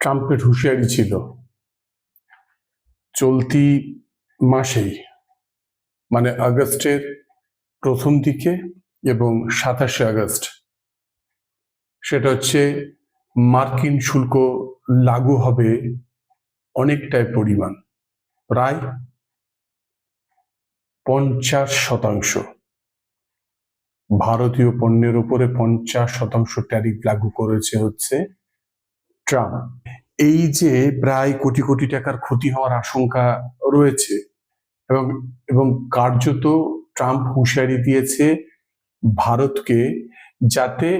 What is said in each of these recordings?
ট্রাম্পের হুঁশিয়ারি ছিল, চলতি মাসেই মানে আগস্টের প্রথম দিকে এবং সাতাশে আগস্ট। সেটা হচ্ছে মার্কিন শুল্ক লাগু হবে অনেকটাই পরিমাণ, প্রায় পঞ্চাশ শতাংশ। ভারতীয় পণ্যের উপরে পঞ্চাশ শতাংশ ট্যারিফ লাগু করেছে হচ্ছে ট্রাম্প এই যে প্রায় কোটি কোটি টাকার ক্ষতি হওয়ার আশঙ্কা রয়েছে এবং এবং কার্যত ট্রাম্প হুঁশিয়ারি দিয়েছে ভারতকে যাতে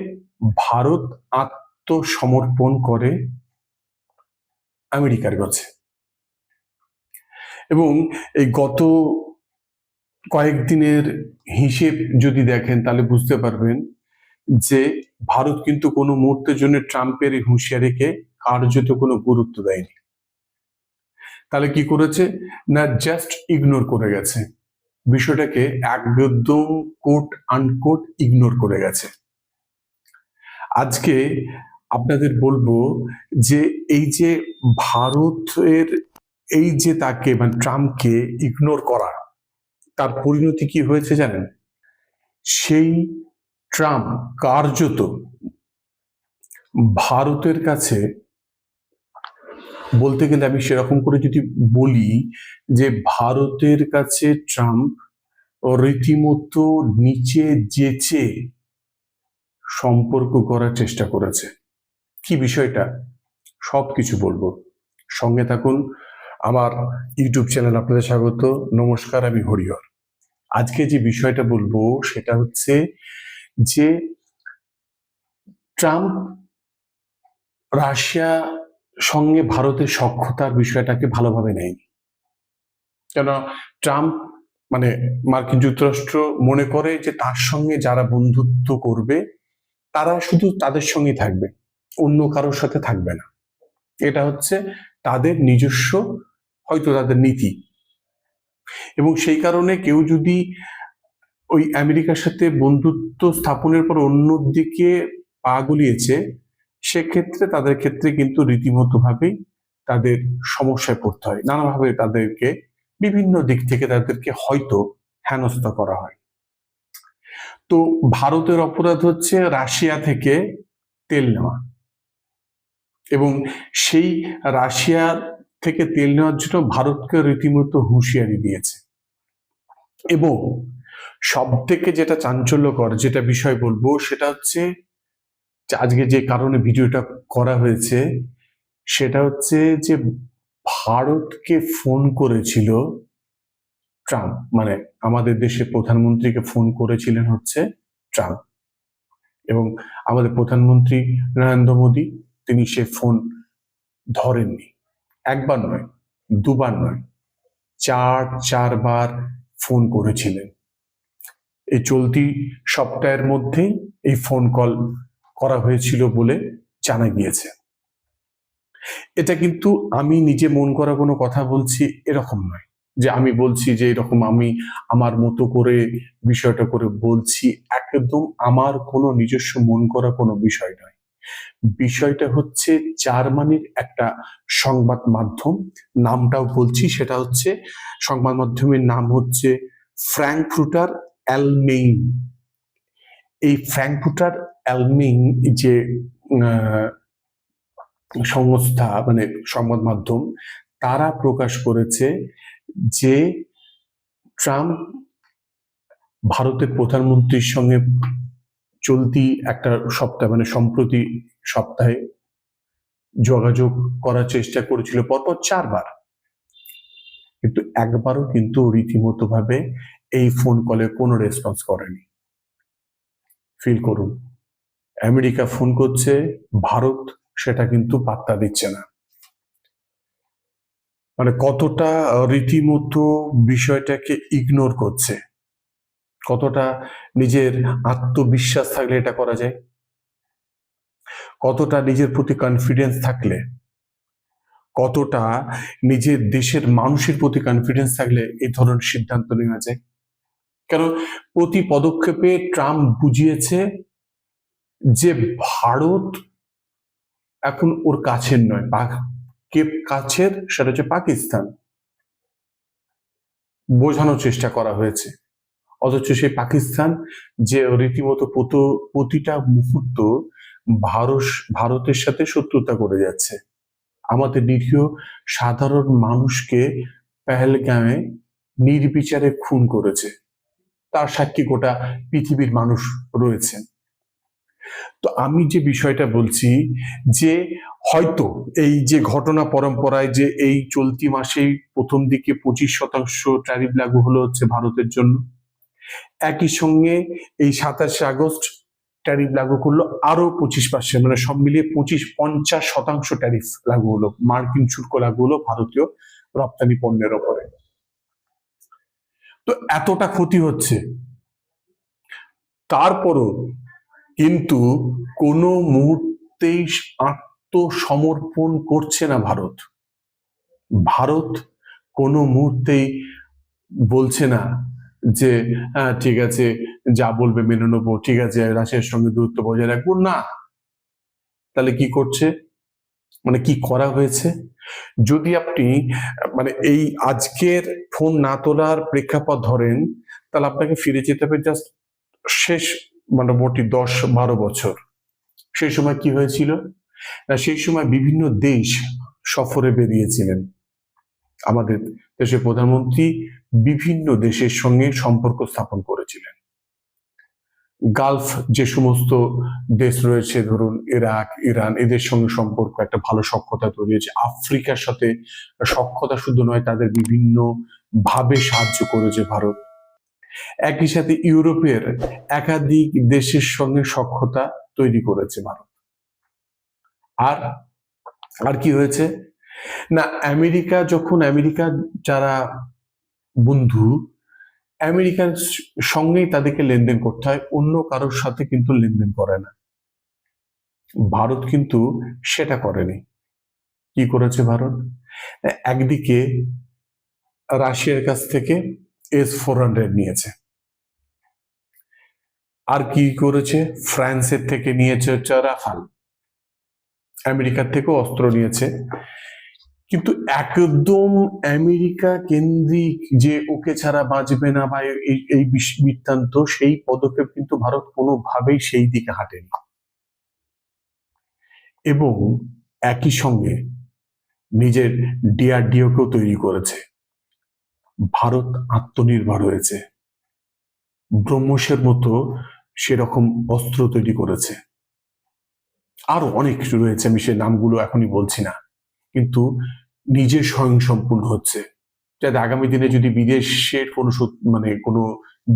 ভারত আত্মসমর্পণ করে আমেরিকার কাছে। এবং এই গত কয়েকদিনের হিসেব যদি দেখেন তাহলে বুঝতে পারবেন যে ভারত কিন্তু কোনো মুহূর্তের জন্য ট্রাম্পের এই হুঁশিয়ারিকে কার্যত কোনো গুরুত্ব দেয়নি। তাহলে কি করেছে? না জাস্ট ইগনোর করে গেছে। বিষয়টাকে একদম কোট আনকোট ইগনোর করে গেছে। আজকে আপনাদের বলব যে এই যে ভারতের এই যে তাকে মানে ট্রাম্পকে ইগনোর করা, তার পরিণতি কি হয়েছে জানেন? সেই ট্রাম্প কার্যত ভারতের কাছে বলতে গেলে আমি সেরকম করে যদি বলি যে ভারতের কাছে ট্রাম্প রীতিমতো নিচে যেচে সম্পর্ক করার চেষ্টা করেছে। কি বিষয়টা? সব কিছু বলব। সঙ্গে থাকুন, আমার ইউটিউব চ্যানেল আপনাদের স্বাগত। নমস্কার, আমি হরিহর। আজকে যে বিষয়টা বলব সেটা হচ্ছে যে ট্রাম্প রাশিয়া সঙ্গে ভারতের সক্ষতার বিষয়টাকে ভালোভাবে নেয়নি। কেন? ট্রাম্প মানে মার্কিন যুক্তরাষ্ট্র মনে করে যে তার সঙ্গে যারা বন্ধুত্ব করবে, তারা শুধু তাদের সঙ্গেই থাকবে, অন্য কারোর সাথে থাকবে না। এটা হচ্ছে তাদের নিজস্ব, হয়তো তাদের নীতি। এবং সেই কারণে কেউ যদি ওই আমেরিকার সাথে বন্ধুত্ব স্থাপনের পর অন্যদিকে পা গলিয়েছে, সেক্ষেত্রে তাদের ক্ষেত্রে কিন্তু রীতিমতো ভাবেই তাদের সমস্যায় পড়তে হয়। নানাভাবে তাদেরকে বিভিন্ন দিক থেকে তাদেরকে হয়তো হেনস্থা করা হয়। তো ভারতের অপরাধ হচ্ছে রাশিয়া থেকে তেল নেওয়া। এবং সেই রাশিয়া থেকে তেল নেওয়ার জন্য ভারতকে রীতিমতো হুঁশিয়ারি দিয়েছে। এবং সব থেকে যেটা চাঞ্চল্যকর, যেটা বিষয় বলব, সেটা হচ্ছে আজকে যে কারণে ভিডিওটা করা হয়েছে, সেটা হচ্ছে যে ভারতকে ফোন করেছিল ট্রাম্প মানে আমাদের দেশের প্রধানমন্ত্রীকে ফোন করেছিলেন হচ্ছে ট্রাম্প। এবং আমাদের প্রধানমন্ত্রী নরেন্দ্র মোদী, তিনি সে ফোন ধরেননি। একবার নয়, দুবার নয়, চার, চারবার ফোন করেছিলেন। এই চলতি সপ্তাহের মধ্যেই এই ফোন কল করা হয়েছিল বলে জানা গিয়েছে। এটা কিন্তু আমি নিজে মন করা কোনো কথা বলছি এরকম নয় যে আমি বলছি যে এরকম আমি আমার মতো করে বিষয়টা করে বলছি, একদম আমার কোনো নিজস্ব মন করা কোনো বিষয় নয়। বিষয়টা হচ্ছে জার্মানির একটা সংবাদ মাধ্যম, নামটাও বলছি, সেটা হচ্ছে সংবাদ মাধ্যমের নাম হচ্ছে ফ্র্যাঙ্কফুটার অ্যালমেইন এই ফ্র্যাঙ্কফুটার অ্যালমেইন যে সংস্থা মানে সংবাদ মাধ্যম, তারা প্রকাশ করেছে যে, ট্রাম্প ভারতের প্রধানমন্ত্রীর সঙ্গে চলতি একটা সপ্তাহ মানে সম্প্রতি সপ্তাহে যোগাযোগ করার চেষ্টা করেছিল, পরপর চারবার। কিন্তু একবারও কিন্তু রীতিমতো ভাবে এই ফোন কলে কোনো রেসপন্স করেনি। ফিল করুন, আমেরিকা ফোন করছে, ভারত সেটা কিন্তু পাত্তা দিচ্ছে না। মানে কতটা রীতিমতো বিষয়টাকে ইগনোর করছে, কতটা নিজের আত্মবিশ্বাস থাকলে এটা করা যায়, কতটা নিজের প্রতি কনফিডেন্স থাকলে কতটা নিজের দেশের মানুষের প্রতি কনফিডেন্স থাকলে এই ধরনের সিদ্ধান্ত নেওয়া যায়? কারণ প্রতি পদক্ষেপে ট্রাম্প বুঝিয়েছে যে ভারত এখন ওর কাছের নয় কে কাছের সেটা হচ্ছে পাকিস্তান। বোঝানোর চেষ্টা করা হয়েছে। অথচ সেই পাকিস্তান যে রীতিমতো প্রতিটা মুহূর্ত ভারত ভারতের সাথে শত্রুতা করে যাচ্ছে। আমাদের নিরীহ সাধারণ মানুষকে পেহেলগামে নির্বিচারে খুন করেছে। তার সাক্ষী গোটা পৃথিবীর মানুষ রয়েছেন তো আমি যে বিষয়টা বলছি যে হয়তো এই যে ঘটনা পরম্পরায় যে এই চলতি মাসেই প্রথম দিকে পঁচিশ শতাংশ ট্যারিফ লাগু হলো হচ্ছে ভারতের জন্য, একই সঙ্গে এই সাতাশে আগস্ট ট্যারিফ লাগু করল, আরও পঁচিশ পার্সেন্ট মানে সব মিলিয়ে পঁচিশ পঞ্চাশ শতাংশ ট্যারিফ লাগু হলো। মার্কিন শুল্ক লাগু হলো ভারতীয় রপ্তানি পণ্যের ওপরে। তো এতটা ক্ষতি হচ্ছে। তারপরও কিন্তু কোনো মুহূর্তেই আত্মসমর্পণ করছে না ভারত। ভারত কোনো মুহূর্তেই বলছে না যে হ্যাঁ ঠিক আছে, যা বলবে মেনে নেব, ঠিক আছে, রাশিয়ার সঙ্গে দূরত্ব বজায় রাখব। না। তাহলে কি করছে? মানে কি করা হয়েছে? যদি আপনি মানে এই আজকের ফোন না তোলার প্রেক্ষাপট ধরেন, তাহলে আপনাকে ফিরে যেতে হবে জাস্ট শেষ মোটামুটি দশ বারো বছর। সেই সময় কি হয়েছিল? সেই সময় বিভিন্ন দেশ সফরে বেরিয়েছিলেন। আমাদের দেশের প্রধানমন্ত্রী বিভিন্ন দেশের সঙ্গে সম্পর্ক স্থাপন করেছিলেন। গালফ যে সমস্ত দেশ রয়েছে, ধরুন ইরাক, ইরান, এদের সঙ্গে সম্পর্ক, একটা ভালো সক্ষতা তৈরি হয়েছে। আফ্রিকার সাথে সক্ষতা শুধু নয়, তাদের বিভিন্ন ভাবে সাহায্য করেছে ভারত। একই সাথে ইউরোপের একাধিক দেশের সঙ্গে সক্ষতা তৈরি করেছে ভারত। আর আর কি হয়েছে? না, আমেরিকা, যখন আমেরিকা যারা বন্ধু আমেরিকার সঙ্গেই তাদেরকে লেনদেন করতে হয়, অন্য কারোর সাথে কিন্তু লেনদেন করে না। ভারত কিন্তু সেটা করেনি। কি করেছে ভারত? একদিকে রাশিয়ার কাছ থেকে এস ফোর হান্ড্রেড নিয়েছে। আর কি করেছে? ফ্রান্সের থেকে নিয়েছে হচ্ছে রাফাল আমেরিকার থেকেও অস্ত্র নিয়েছে। কিন্তু একদম আমেরিকা কেন্দ্রিক যে ওকে ছাড়া বাঁচবে না বা এই বৃত্তান্ত, সেই পদক্ষেপ কিন্তু ভারত কোনোভাবেই সেই দিকে হাঁটেনি। এবং একই সঙ্গে নিজের ডিআরডিওকেও তৈরি করেছে। ভারত আত্মনির্ভর হয়েছে। ব্রহ্মসের মতো সেরকম অস্ত্র তৈরি করেছে। আরও অনেক কিছু রয়েছে, আমি সে নামগুলো এখনই বলছি না। কিন্তু নিজে স্বয়ংসম্পূর্ণ হচ্ছে। যাতে আগামী দিনে যদি বিদেশের কোনো মানে কোনো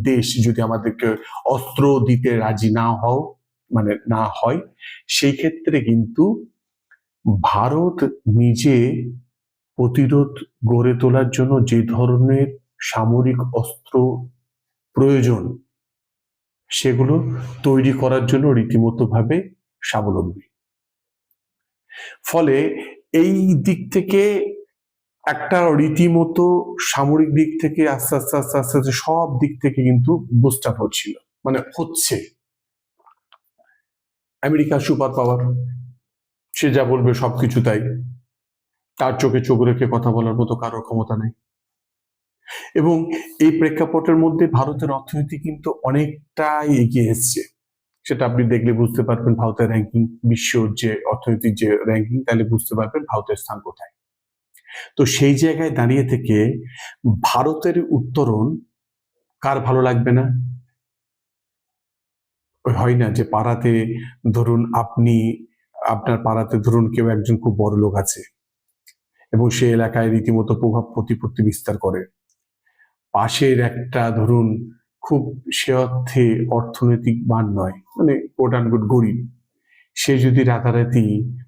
দেশ যদি আমাদেরকে অস্ত্র দিতে রাজি না হও মানে না হয়, সেই ক্ষেত্রে কিন্তু ভারত নিজে প্রতিরোধ গড়ে তোলার জন্য যে ধরনের সামরিক অস্ত্র প্রয়োজন, সেগুলো তৈরি করার জন্য রীতিমতো ভাবে স্বাবলম্বী। ফলে এই দিক থেকে একটা রীতিমতো সামরিক দিক থেকে আস্তে আস্তে আস্তে আস্তে আস্তে সব দিক থেকে কিন্তু বুস্ট আপ হচ্ছিল। মানে হচ্ছে। আমেরিকা সুপার পাওয়ার, সে যা বলবে সবকিছু তাই। তার চোখে চোখ রেখে কথা বলার মতো কারোর ক্ষমতা নেই। এবং এই প্রেক্ষাপটের মধ্যে ভারতের অর্থনীতি কিন্তু অনেকটাই এগিয়ে এসছে। সেটা আপনি দেখলে বুঝতে পারবেন ভারতের র্যাঙ্কিং বিশ্বর যে অর্থনৈতিক যে র্যাঙ্কিং তাহলে বুঝতে পারবেন ভারতের স্থান কোথায়। তো সেই জায়গায় দাঁড়িয়ে থেকে ভারতের উত্তরণ কার ভালো লাগবে না? হয় না যে পাড়াতে ধরুন আপনি, আপনার পাড়াতে ধরুন কেউ একজন খুব বড় লোক আছে এবং সে এলাকায় রীতিমতো প্রভাব প্রতিপত্তি বিস্তার করে। পাশের একটা ধরুন খুব সে অর্থে অর্থনৈতিক মান নয় মানে কোট আনকোট গরিব। সে যদি রাতারাতি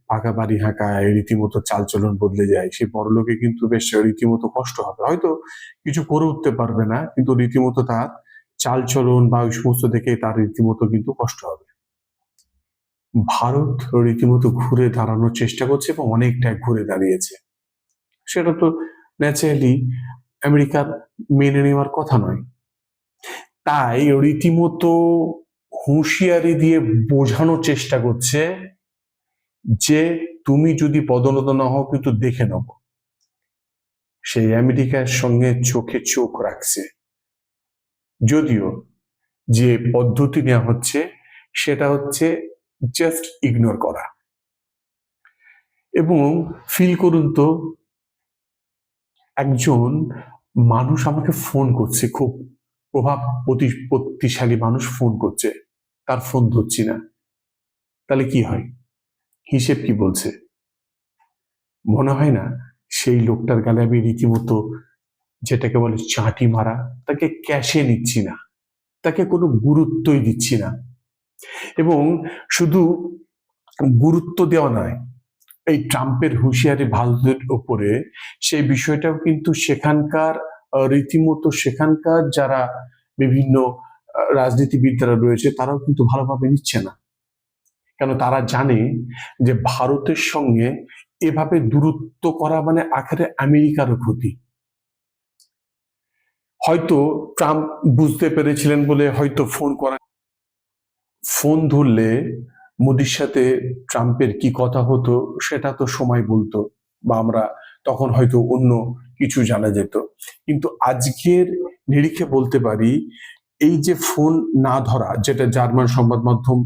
পাকা বাড়ি হাঁকায়, রীতিমতো চালচলন বদলে যায়, সে বড় লোকে কিন্তু বেশ রীতিমতো কষ্ট হবে। হয়তো কিছু করে উঠতে পারবে না, কিন্তু রীতিমতো তার চালচলন বা ওই সমস্ত দেখে তার রীতিমতো কিন্তু কষ্ট হবে। ভারত রীতিমতো ঘুরে দাঁড়ানোর চেষ্টা করছে এবং অনেকটা ঘুরে দাঁড়িয়েছে। সেটা তো ন্যাচারালি আমেরিকার মেনে নেওয়ার কথা নয়। তাই রীতিমতো হুঁশিয়ারি দিয়ে বোঝানোর চেষ্টা করছে যে তুমি যদি পদোন্নত না হও কিন্তু দেখে নেব। সেই আমেরিকার সঙ্গে চোখে চোখ রাখছে। যদিও যে পদ্ধতি নেওয়া হচ্ছে সেটা হচ্ছে জাস্ট ইগনোর করা। এবং ফিল করুন তো, একজন মানুষ আমাকে ফোন করছে খুব। প্রভাব প্রতিপত্তিশালী মানুষ ফোন করছে। তার ফোন ধরছি না। তাহলে কি হয়? হিসেব কি বলছে? মনে হয় না সেই লোকটার গালে আমি রীতিমতো যেটাকে বলে চাটি মারা, তাকে ক্যাশে নিচ্ছি না। তাকে কোনো গুরুত্বই দিচ্ছি না। এবং শুধু গুরুত্ব দেওয়া নয়, এই ট্রাম্পের হুঁশিয়ারি ভারতের ওপরে সেই বিষয়টাও কিন্তু সেখানকার রীতিমতো সেখানকার যারা বিভিন্ন রাজনীতিবিদরা রয়েছে, তারাও কিন্তু ভালোভাবে নিচ্ছে না। কেন তারা জানে যে ভারতের সঙ্গে এভাবে দূরত্ব করা মানে আখেরে আমেরিকারও ক্ষতি। হয়তো ট্রাম্প বুঝতে পেরেছিলেন বলে হয়তো ফোন করা ফোন ধরলে মোদির সাথে ট্রাম্পের কি কথা হতো, সেটা তো সময় বলতো, বা আমরা তখন হয়তো অন্য কিছু জানা যেত। কিন্তু আজকের নিরিখে বলতে পারি, এই যে ফোন না ধরা, যেটা জার্মান সংবাদ মাধ্যম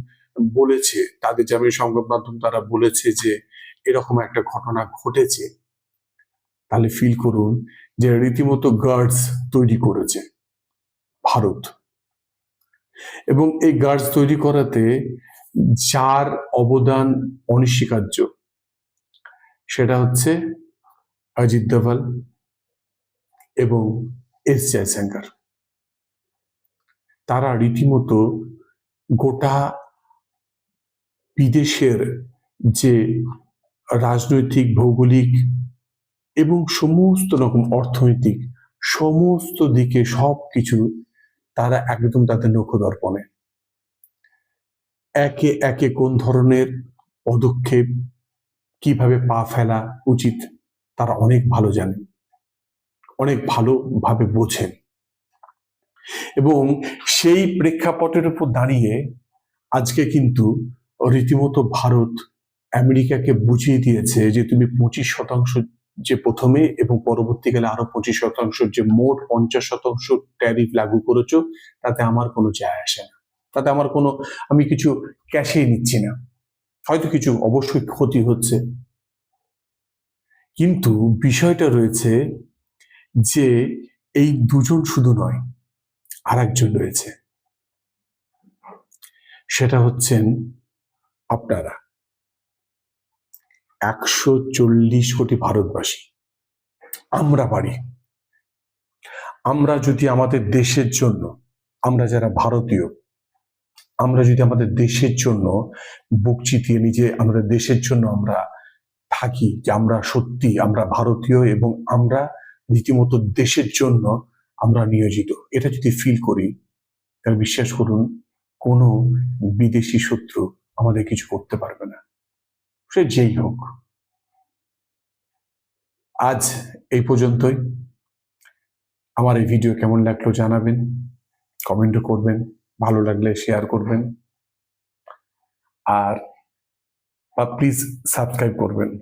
বলেছে, তাদের জার্মান সংবাদ মাধ্যম তারা বলেছে যে এরকম একটা ঘটনা ঘটেছে, তাহলে ফিল করুন যে রীতিমতো গার্ডস তৈরি করেছে ভারত। এবং এই গার্ডস তৈরি করাতে যার অবদান অনস্বীকার্য, সেটা হচ্ছে অজিত দোভাল। এবং এস জয়শঙ্কর তারা রীতিমতো গোটা বিদেশের যে রাজনৈতিক, ভৌগোলিক এবং সমস্ত রকম অর্থনৈতিক, সমস্ত দিকে সব কিছু তারা একদম তাদের নখদর্পণে একে একে কোন ধরনের পদক্ষেপ, কীভাবে পা ফেলা উচিত, তারা অনেক ভালো জানেন অনেক ভালোভাবে বোঝেন। এবং সেই প্রেক্ষাপটের উপর দাঁড়িয়ে আজকে কিন্তু রীতিমতো ভারত আমেরিকাকে বুঝিয়ে দিয়েছে যে তুমি পঁচিশ শতাংশ যে প্রথমে এবং পরবর্তীকালে আরও পঁচিশ শতাংশ যে মোট পঞ্চাশ শতাংশ ট্যারিফ লাগু করেছ, তাতে আমার কোনো যায় আসে না। তাতে আমার কোনো, আমি কিছু ক্যাশেই নিচ্ছি না। হয়তো কিছু অবশ্যই ক্ষতি হচ্ছে। কিন্তু বিষয়টা রয়েছে যে এই দুজন শুধু নয় আর একজন রয়েছে। সেটা হচ্ছেন আপনারা। একশো চল্লিশ কোটি ভারতবাসী। আমরা পারি। আমরা যদি আমাদের দেশের জন্য, আমরা যারা ভারতীয়, আমরা যদি আমাদের দেশের জন্য বুক চিতিয়ে নিজে আমাদের দেশের জন্য আমরা থাকি, যে আমরা সত্যি, আমরা ভারতীয় এবং আমরা রীতিমতো দেশের জন্য আমরা নিয়োজিত। এটা যদি ফিল করি, তাহলে বিশ্বাস করুন, কোনো বিদেশি শত্রু আমাদের কিছু করতে পারবে না। সে যেই হোক। আজ এই পর্যন্তই। আমার এই ভিডিও কেমন লাগল জানাবেন কমেন্টও করবেন, ভালো লাগলে শেয়ার করবেন। আর, বা প্লিজ সাবস্ক্রাইব করবেন।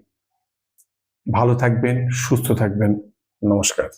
ভালো থাকবেন, সুস্থ থাকবেন। নমস্কার।